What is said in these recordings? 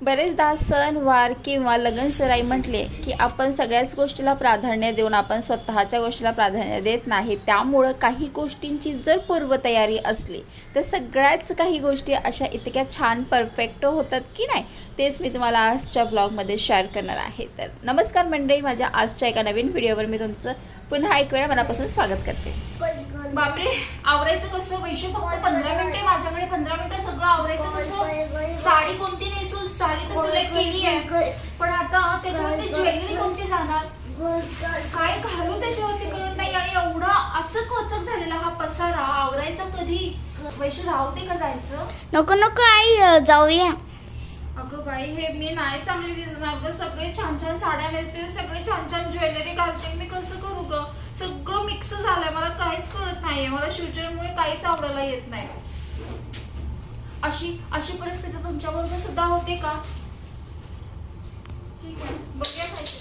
बरेचदा सण वार किंवा लग्न सराई म्हटले की आपण सगळ्याच गोष्टीला प्राधान्य देऊन आपण स्वतःच्या गोष्टीला प्राधान्य देत नाही. त्यामुळं काही गोष्टींची जर पूर्वतयारी असली तर सगळ्याच काही गोष्टी अशा इतक्या छान परफेक्ट होतात की नाही? तेच मी तुम्हाला आजच्या ब्लॉगमध्ये शेअर करणार आहे. तर नमस्कार मंडळी माझ्या आजच्या एका नवीन व्हिडिओवर मी तुमचं पुन्हा एक वेळा मनापासून स्वागत करते. बापरे आवरायचं कसं? पैसे फक्त पंधरा मिनिटे माझ्याकडे. पंधरा मिनिटं सगळं आवरायचं कसं? साडी कोणती साडी तर सिलेक्ट केली आहे. पण आता त्याच्यावरती ज्वेलरी कोणती जाणार? काय घालू त्याच्यावरती कळत नाही आणि एवढा अचक वचक झालेला हा पसारा आवरायचा कधी? वैशू राहू दे का जायचं? नको नको आई जाऊया. अगं बाई हे मी नाही चांगली दिसणार ग. सगळे छान छान साड्या नेसते सगळे छान छान ज्वेलरी घालते. मी कसं करू ग? सगळं मिक्स झालंय. मला काहीच कळत नाहीये. मला फ्युचरमुळे काहीच आवडायला येत नाही. अशी अशी परिस्थिती तुमच्या बरोबर सुद्धा होते का?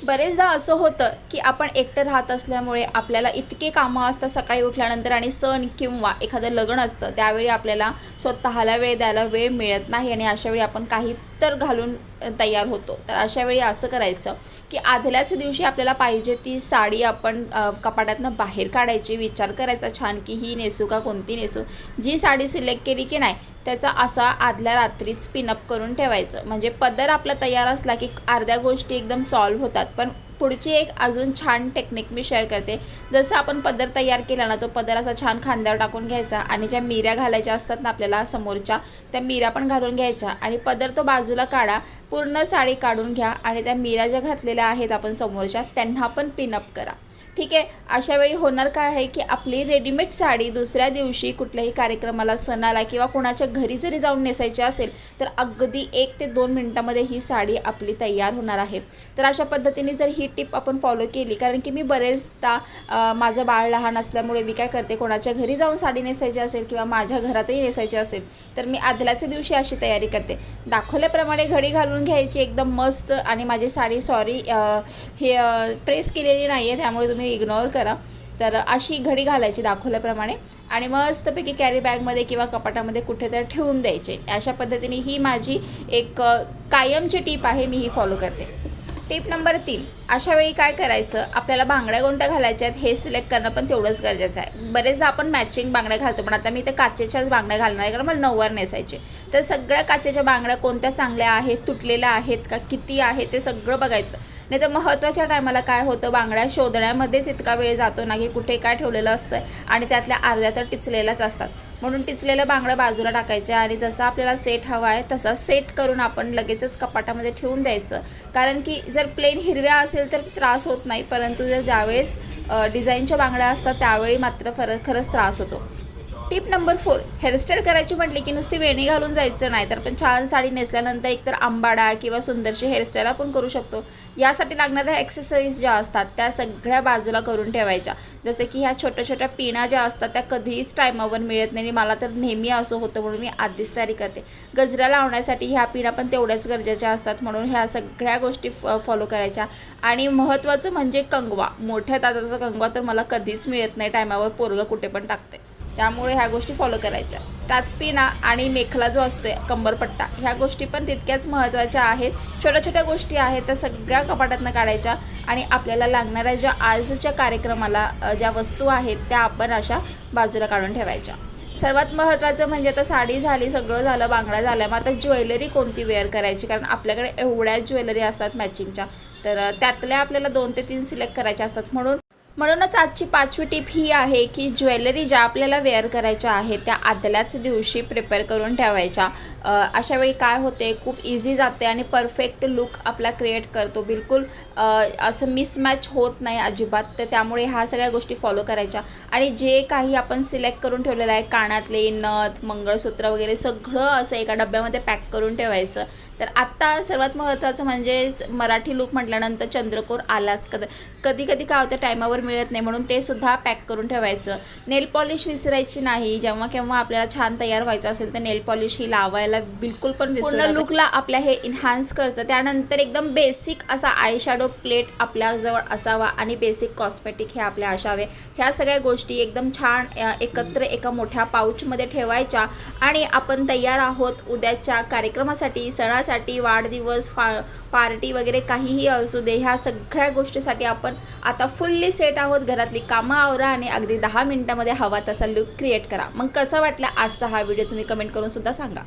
बरेचदा असं होतं की आपण एकटं राहत असल्यामुळे आपल्याला इतके कामं असतात सकाळी उठल्यानंतर आणि सण किंवा एखादं लग्न असतं त्यावेळी आपल्याला स्वतःला वेळ द्यायला वेळ मिळत नाही आणि अशावेळी आपण काही तर घालून तयार होतो. तर अशा वेळी असं करायचं की आदल्याच दिवशी आपल्याला पाहिजे ती साडी आपण कपाटातनं बाहेर काढायची विचार करायचा छान की ही नेसू का कोणती नेसू? जी साडी सिलेक्ट केली की नाही त्याचा असा आदल्या रात्रीच पिनअप करून ठेवायचं. म्हणजे पदर आपला तयार असला की अर्ध्या गोष्टी एकदम सॉल्व्ह होतात पण पुढची एक अजून छान टेक्निक मी शेअर करते. जसं आपण पदर तयार केला ना तो पदर असा छान खांद्यावर टाकून घ्यायचा आणि ज्या मिऱ्या घालायच्या असतात ना आपल्याला समोरच्या त्या मिऱ्या पण घालून घ्यायच्या आणि पदर तो बाजूला काढा पूर्ण साडी काढून घ्या आणि त्या मिऱ्या ज्या घातलेल्या आहेत आपण समोरच्या त्यांना पण पिनअप करा. ठीक आहे? अशा वेळी होणार काय आहे की आपली रेडीमेड साडी दुसऱ्या दिवशी कुठल्याही कार्यक्रमाला सणाला किंवा कोणाच्या घरी जरी जाऊन नेसायची असेल तर अगदी एक ते दोन मिनटामध्ये ही साडी आपली तयार होणार आहे. तर अशा पद्धतीने जर ही टिप आपण फॉलो केली. कारण की मी बरेचदा माझं बाळ लहान असल्यामुळे मी काय करते कोणाच्या घरी जाऊन साडी नेसायची असेल किंवा माझ्या घरातही नेसायची असेल तर मी आदल्याच्या दिवशी अशी तयारी करते. दाखवल्याप्रमाणे घडी घालून घ्यायची एकदम मस्त आणि माझी साडी सॉरी हे प्रेस केलेली नाही आहे त्यामुळे तुम्ही इग्नोर करा. तर अशी घडी घालायची दाखवल्याप्रमाणे आणि मस्तपैकी कॅरी बॅगमध्ये किंवा कपाटामध्ये कुठेतरी ठेवून द्यायचे. अशा पद्धतीने ही माझी एक कायमची टीप आहे मी ही फॉलो करते. टिप नंबर तीन. अशा वेळी काय करायचं? आपल्याला बांगड्या कोणत्या घालायच्या आहेत हे सिलेक्ट करणं पण तेवढंच गरजेचं आहे. बरेचदा आपण मॅचिंग बांगड्या घालतो पण आता मी ते काचेच्याच बांगड्या घालणार आहे कारण मला नऊवार नेसायचे. तर सगळ्या काचेच्या बांगड्या कोणत्या चांगल्या आहेत तुटलेल्या आहेत का किती आहे ते सगळं बघायचं. नाही तर महत्त्वाच्या टायमाला काय होतं बांगड्या शोधण्यामध्येच इतका वेळ जातो ना की कुठे काय ठेवलेलं असतं आणि त्यातल्या अर्ध्या तर टिचलेल्याच असतात. म्हणून टिचलेल्या बांगड्या बाजूला टाकायच्या आणि जसं आपल्याला सेट हवा आहे तसा सेट करून आपण लगेचच कपाटामध्ये ठेवून द्यायचं. कारण की जर प्लेन हिरव्या असेल तर त्रास होत नाही परंतु जर ज्यावेळेस डिझाईनच्या बांगड्या असतात त्यावेळी मात्र फर खरंच त्रास होतो. टिप नंबर फोर हेअरस्टाईल करायची म्हटली की नुसती वेणी घालून जायचं नाही तर पण छान साडी नेसल्यानंतर एकतर आंबाडा किंवा सुंदरशी हेअरस्टाईल आपण करू शकतो. यासाठी लागणाऱ्या ॲक्सेसरीज ज्या असतात त्या सगळ्या बाजूला करून ठेवायच्या. जसं की ह्या छोट्या छोट्या पिण्या ज्या असतात त्या कधीच टायमावर मिळत नाही. आणि मला तर नेहमी असं होतं म्हणून मी आधीच तयारी करते. गजरा लावण्यासाठी ह्या पिणा पण तेवढ्याच गरजेच्या असतात म्हणून ह्या सगळ्या गोष्टी फॉलो करायच्या. आणि महत्त्वाचं म्हणजे कंगवा. मोठ्या दादाचा कंगवा तर मला कधीच मिळत नाही. टायमावर पोरगं कुठे पण टाकते त्यामुळे ह्या गोष्टी फॉलो करायच्या. टाचपिना आणि मेखला जो असतो कंबरपट्टा ह्या गोष्टी पण तितक्याच महत्त्वाच्या आहेत. छोट्या छोट्या गोष्टी आहेत त्या सगळ्या कपाटातनं काढायच्या आणि आपल्याला लागणाऱ्या ज्या आजच्या कार्यक्रमाला ज्या वस्तू आहेत त्या आपण अशा बाजूला काढून ठेवायच्या. सर्वात महत्त्वाचं म्हणजे आता साडी झाली सगळं झालं बांगड्या झाल्या मग आता ज्वेलरी कोणती वेअर करायची? कारण आपल्याकडे एवढ्या ज्वेलरी असतात मॅचिंगच्या तर त्यातल्या आपल्याला दोन ते तीन सिलेक्ट करायच्या असतात. म्हणून म्हणूनच आजची पाचवी टिप ही आहे की ज्वेलरी ज्या आपल्याला वेअर करायच्या आहेत त्या आदल्याच दिवशी प्रिपेअर करून ठेवायच्या. अशा वेळी काय होते खूप इझी जाते आणि परफेक्ट लुक आपला क्रिएट करतो. बिलकुल असं मिसमॅच होत नाही अजिबात. तर त्यामुळे ह्या सगळ्या गोष्टी फॉलो करायच्या. आणि जे काही आपण सिलेक्ट करून ठेवलेलं आहे कानातले नथ मंगळसूत्र वगैरे सगळं असं एका डब्यामध्ये पॅक करून ठेवायचं. तर आत्ता सर्वात महत्त्वाचं म्हणजे मराठी लूक म्हटल्यानंतर चंद्रकोर आलाच. कधी कधी कधी काय होतं टायमावर मिळत नाही म्हणून ते सुद्धा पॅक करून ठेवायचं. नेल पॉलिश विसरायची नाही. जेव्हा केव्हा आपल्याला छान तयार व्हायचं असेल तर नेल पॉलिश ही लावायला बिलकुल पण पूर्ण लुकला आपल्या हे इन्हान्स करतं. त्यानंतर एकदम बेसिक असा आय शॅडो प्लेट आपल्याजवळ असावा आणि बेसिक कॉस्मेटिक हे आपल्या असावे. ह्या सगळ्या गोष्टी एकदम छान एकत्र एका मोठ्या पाऊचमध्ये ठेवायच्या आणि आपण तयार आहोत उद्याच्या कार्यक्रमासाठी सणासाठी वाढदिवस फा पार्टी वगैरे काहीही असू दे ह्या सगळ्या गोष्टीसाठी आपण आता फुल्ली सेट आहोत घरातली कामं आवरा आणि अगदी दहा मिनिटामध्ये हवा तसा लुक क्रिएट करा. मग कसं वाटलं आजचा हा व्हिडिओ तुम्ही कमेंट करून सुद्धा सांगा.